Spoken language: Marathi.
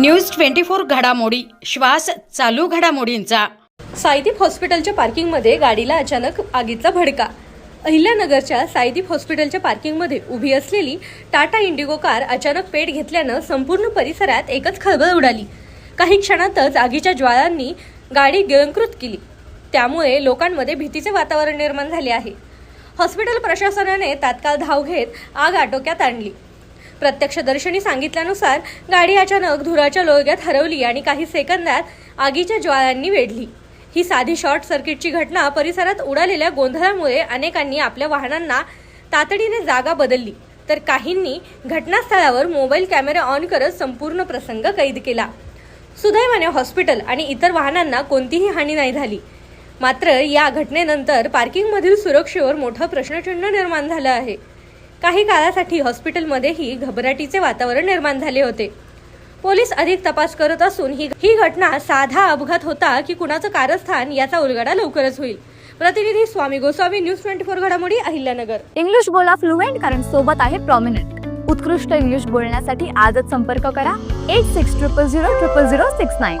न्यूज ट्वेंटी फोर घडामोडी. श्वास चालू घडामोडींचा. साईदीप हॉस्पिटलच्या पार्किंगमध्ये गाडीला अचानक आगीचा भडका. अहिल्यानगरच्या साईदीप हॉस्पिटलच्या पार्किंगमध्ये उभी असलेली टाटा इंडिगो कार अचानक पेट घेतल्यानं संपूर्ण परिसरात एकच खळबळ उडाली. काही क्षणातच आगीच्या ज्वाळांनी गाडी गिळंकृत केली. त्यामुळे लोकांमध्ये भीतीचे वातावरण निर्माण झाले आहे. हॉस्पिटल प्रशासनाने तात्काळ धाव घेत आग आटोक्यात आणली. प्रत्यक्षदर्शनी सांगितल्यानुसार गाडी अचानक धुराच्या लोळग्यात हरवली आणि काही सेकंदात आगीच्या ज्वाळांनी वेढली. ही साधी शॉर्ट सर्किटची घटना परिसरात उडालेल्या गोंधळामुळे अनेकांनी आपल्या वाहनांना तातडीने जागा बदलली. तर काहींनी घटनास्थळावर मोबाईल कॅमेरा ऑन करत संपूर्ण प्रसंग कैद केला. सुदैवाने हॉस्पिटल आणि इतर वाहनांना कोणतीही हानी नाही झाली. मात्र या घटनेनंतर पार्किंगमधील सुरक्षेवर मोठं प्रश्नचिन्ह निर्माण झालं आहे. काही काळासाठी हॉस्पिटलमध्येही घबराटीचे वातावरण निर्माण झाले होते. पोलीस अधिक तपास करत असून ही ही घटना साधा अपघात होता की कुणाचं कारस्थान याचा उलगडा लवकरच होईल. प्रतिनिधी Swami Goswami news twenty four घडामोडी अहिल्यानगर. इंग्लिश बोला फ्लुएंट कारण सोबत आहे प्रॉमिनंट उत्कृष्ट इंग्लिश बोलण्यासाठी आजच संपर्क करा. Eight six triple zero triple zero six nine